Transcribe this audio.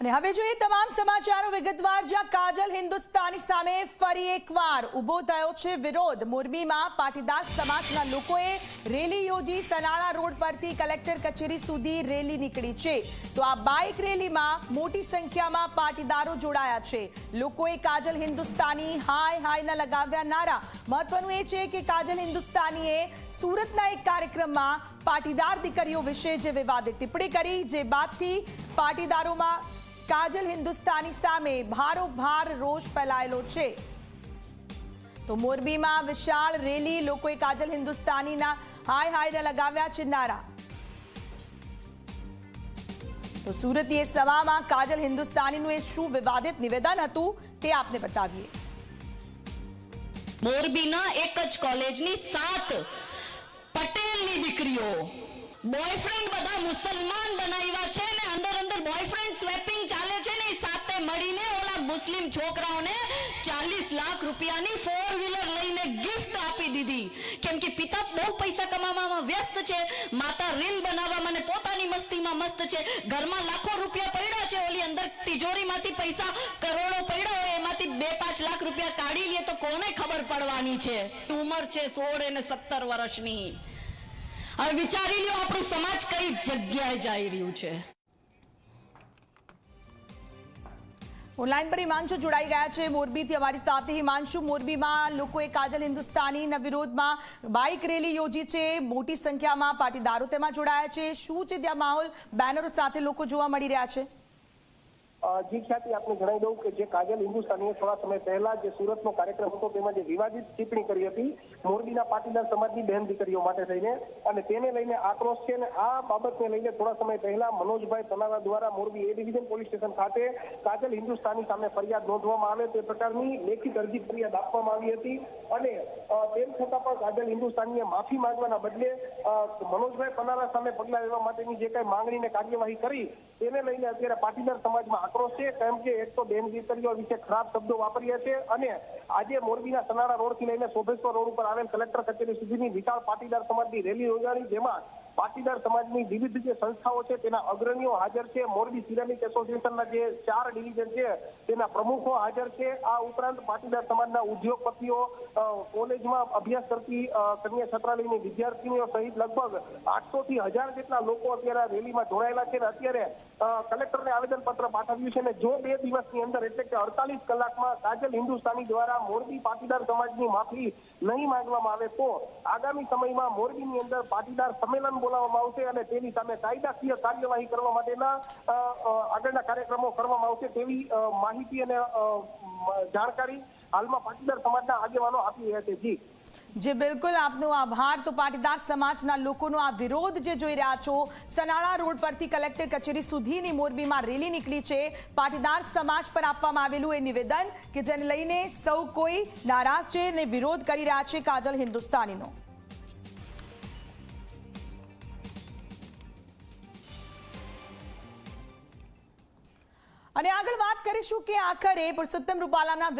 અને હવે જોઈએ તમામ સમાચારો વિગતવાર, જ્યાં કાજલ હિન્દુસ્તાની સામે ફરી એકવાર ઊભો થયો છે વિરોધ. મોરબીમાં પાટીદાર સમાજના લોકોએ રેલી યોજી સનાળા રોડ પરથી કલેક્ટર કચેરી સુધી રેલી નીકળી છે. તો આ બાઇક રેલીમાં મોટી સંખ્યામાં પાટીદારો જોડાયા છે. લોકોએ કાજલ હિન્દુસ્તાની હાય હાયના લગાવ્યા નારા. મહત્વનું એ છે કે કાજલ હિન્દુસ્તાનીએ સુરતના એક કાર્યક્રમમાં પાટીદાર દીકરીઓ વિશે જે વિવાદિત ટિપ્પણી કરી, જે બાદથી પાટીદારોમાં કાજલ હિન્દુસ્તાની સામે ભારોભાર રોષ ફેલાયેલો છે. તો મોરબીમાં વિશાળ રેલી લોકોએ કાજલ હિન્દુસ્તાનીના હાય હાયને લગાવ્યા છે નારા. તો સુરતીય સભામાં કાજલ હિન્દુસ્તાનીનું એ શું વિવાદિત નિવેદન હતું તે આપને બતાવીએ. મોરબીના એક જ કોલેજની સાત પટેલની દીકરીઓ બોયફ્રેન્ડ બધા મુસલમાન બનાવ્યા છે ને અંદર અંદર બોયફ્રેન્ડ સ્વેપિંગ ચાલે છે ને સાથે મળીને ઓલા મુસ્લિમ છોકરાઓને ચાલીસ લાખ રૂપિયાની ફોર વ્હીલર લઈને ગિફ્ટ આપી દીધી. કેમ કે પિતા બહુ પૈસા કમાવામાં વ્યસ્ત છે, માતા રીલ બનાવવામાં ને પોતાની મસ્તીમાં મસ્ત છે. ઘરમાં લાખો રૂપિયા પડ્યા છે, ઓલી અંદર તિજોરીમાંથી પૈસા કરોડો પડ્યા હોય, એમાંથી બે પાંચ લાખ રૂપિયા કાઢી લે તો કોને ખબર પડવાની છે? ઉંમર છે સોળ અને સત્તર વર્ષની. હવે વિચારી લ્યો, આપણું સમાજ કઈ જગ્યાએ જઈ રહ્યું છે. ઓનલાઈન પર હિમાંશુ જોડાઈ ગયા છે. મોરબીથી અમારી સાથે હિમાંશુ. મોરબીમાં લોકોએ કાજલ હિન્દુસ્તાનીના વિરોધમાં બાઇક રેલી યોજી છે. મોટી સંખ્યામાં પાટીદારો તેમાં જોડાયા છે. શું છે ત્યાં માહોલ? બેનરો સાથે લોકો જોવા મળી રહ્યા છે. જી ખ્યાતિ, આપને જણાવી દઉં કે જે કાજલ હિન્દુસ્તાનીએ થોડા સમય પહેલા જે સુરતનો કાર્યક્રમ હતો, તેમાં જે વિવાદિત ટિપ્પણી કરી હતી, મોરબીના પાટીદાર સમાજની બહેન દીકરીઓ માટે થઈને, અને તેને લઈને આક્રોશ છે, અને આ બાબતને લઈને થોડા સમય પહેલા મનોજભાઈ તનારા દ્વારા Morbi A division police station ખાતે કાજલ હિન્દુસ્તાની સામે ફરિયાદ નોંધવામાં આવે, તે પ્રકારની લેખિત અરજી ફરિયાદ આપવામાં આવી હતી, અને તેમ છતાં પણ કાજલ હિન્દુસ્તાનીએ માફી માંગવાના બદલે મનોજભાઈ તનારા સામે પગલા લેવા માટેની જે કઈ માંગણી ને કાર્યવાહી કરી, તેને લઈને અત્યારે પાટીદાર સમાજમાં આક્રોશ છે કેમ કે એક તો બેન દીકરીઓ વિશે ખરાબ શબ્દો વાપર્યા છે અને આજે મોરબીના સનાળા રોડથી લઈને શોભેશ્વર રોડ ઉપર આવેલ કલેક્ટર કચેરી સુધીની વિશાળ પાટીદાર સમાજની રેલી યોજાણી, જેમાં પાટીદાર સમાજની વિવિધ જે સંસ્થાઓ છે, તેના અગ્રણીઓ હાજર છે. મોરબી સિરામિક એસોસિએશનના જે ચાર ડિવિઝન છે, તેના પ્રમુખો હાજર છે. આ ઉપરાંત પાટીદાર સમાજના ઉદ્યોગપતિઓ કોલેજમાં અભ્યાસ કરતી કન્યા છાત્રાલયની વિદ્યાર્થીનીઓ સહિત લગભગ આઠસો થી હજાર જેટલા લોકો અત્યારે આ રેલીમાં જોડાયેલા છે. અને અત્યારે કલેક્ટરને આવેદન પત્ર પાઠવ્યું છે. અને જો બે દિવસની અંદર, એટલે કે અડતાલીસ કલાકમાં કાજલ હિન્દુસ્તાની દ્વારા મોરબી પાટીદાર સમાજની માફી નહીં માંગવામાં આવે, તો આગામી સમયમાં મોરબીની અંદર પાટીદાર સંમેલન બોલાવવામાં આવશે અને તેની સામે કાયદાકીય કાર્યવાહી કરવા માટેના આગળના કાર્યક્રમો કરવામાં આવશે તેવી માહિતી અને જાણકારી હાલમાં પાટીદાર સમાજના આગેવાનો આપી રહ્યા છે. જી. જે, બિલકુલ. આપનો આભાર. તો પાટીદાર સમાજના લોકોનો આ વિરોધ જે જોઈ રહ્યા છો, સનાળા રોડ પરથી કલેક્ટર કચેરી સુધીની મોરબીમાં રેલી નીકળી છે. પાટીદાર સમાજ પર આપવામાં આવેલું એ નિવેદન કે જેને લઈને સૌ કોઈ નારાજ છે અને વિરોધ કરી રહ્યા છે કાજલ હિન્દુસ્તાનીનો. અને આગળ વાત કરીશું કે આખરે પુરુષોત્તમ રૂપાલાના